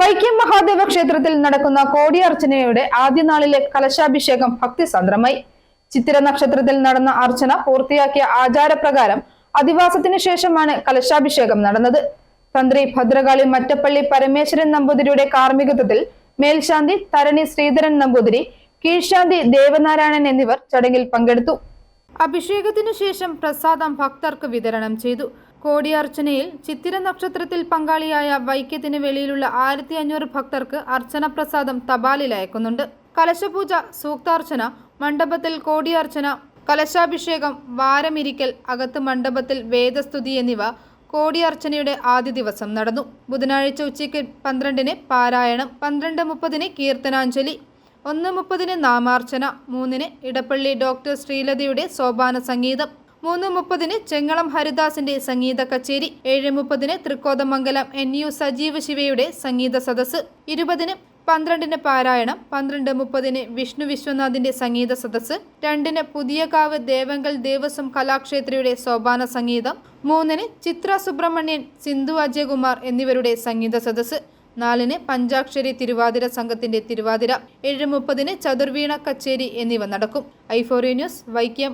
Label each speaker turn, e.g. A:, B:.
A: വൈക്കം മഹാദേവ ക്ഷേത്രത്തിൽ നടക്കുന്ന കോടിയർച്ചനയുടെ ആദ്യ നാളിലെ കലശാഭിഷേകം ഭക്തിസാന്ദ്രമായി. ചിത്തിര നക്ഷത്രത്തിൽ നടന്ന അർച്ചന പൂർത്തിയാക്കിയ ആചാരപ്രകാരം അധിവാസത്തിന് ശേഷമാണ് കലശാഭിഷേകം നടന്നത്. തന്ത്രി ഭദ്രകാളി മറ്റപ്പള്ളി പരമേശ്വരൻ നമ്പൂതിരിയുടെ കാർമ്മികത്വത്തിൽ മേൽശാന്തി തരണി ശ്രീധരൻ നമ്പൂതിരി കീഴ്ശാന്തി ദേവനാരായണൻ എന്നിവർ ചടങ്ങിൽ പങ്കെടുത്തു. അഭിഷേകത്തിനു ശേഷം പ്രസാദം ഭക്തർക്ക് വിതരണം ചെയ്തു. കോടിയർച്ചനയിൽ ചിത്തിര നക്ഷത്രത്തിൽ പങ്കാളിയായ വൈക്കത്തിന് വെളിയിലുള്ള ആയിരത്തി അഞ്ഞൂറ് ഭക്തർക്ക് അർച്ചന പ്രസാദം തപാലിൽ അയക്കുന്നുണ്ട് കലശപൂജ സൂക്താർച്ചന മണ്ഡപത്തിൽ കോടിയർച്ചന കലശാഭിഷേകം വാരമിരിക്കൽ അകത്ത് മണ്ഡപത്തിൽ വേദസ്തുതി എന്നിവ കോടിയർച്ചനയുടെ ആദ്യ ദിവസം നടന്നു. ബുധനാഴ്ച ഉച്ചയ്ക്ക് പന്ത്രണ്ടിന് പാരായണം പന്ത്രണ്ട് മുപ്പതിന് കീർത്തനാഞ്ജലി ഒന്ന് മുപ്പതിന് നാമാർച്ചന മൂന്നിന് ഇടപ്പള്ളി ഡോക്ടർ ശ്രീലതയുടെ സോപാന സംഗീതം മൂന്ന് മുപ്പതിന് ചെങ്ങളം ഹരിദാസിന്റെ സംഗീത കച്ചേരി ഏഴ് മുപ്പതിന് തൃക്കോതമംഗലം എൻ യു സജീവ് ശിവയുടെ സംഗീത സദസ്സ് ഇരുപതിന് പന്ത്രണ്ടിന് പാരായണം പന്ത്രണ്ട് മുപ്പതിന് വിഷ്ണു വിശ്വനാഥിന്റെ സംഗീത സദസ്സ് രണ്ടിന് പുതിയകാവ് ദേവങ്കൽ ദേവസ്വം കലാക്ഷേത്രയുടെ സോപാന സംഗീതം മൂന്നിന് ചിത്ര സുബ്രഹ്മണ്യൻ സിന്ധു അജയകുമാർ എന്നിവരുടെ സംഗീത സദസ്സ് നാലിന് പഞ്ചാക്ഷരി തിരുവാതിര സംഘത്തിന്റെ തിരുവാതിര ഏഴ് മുപ്പതിന് ചതുർവീണ കച്ചേരി എന്നിവ നടക്കും. ഐഫോറി ന്യൂസ് വൈക്കം.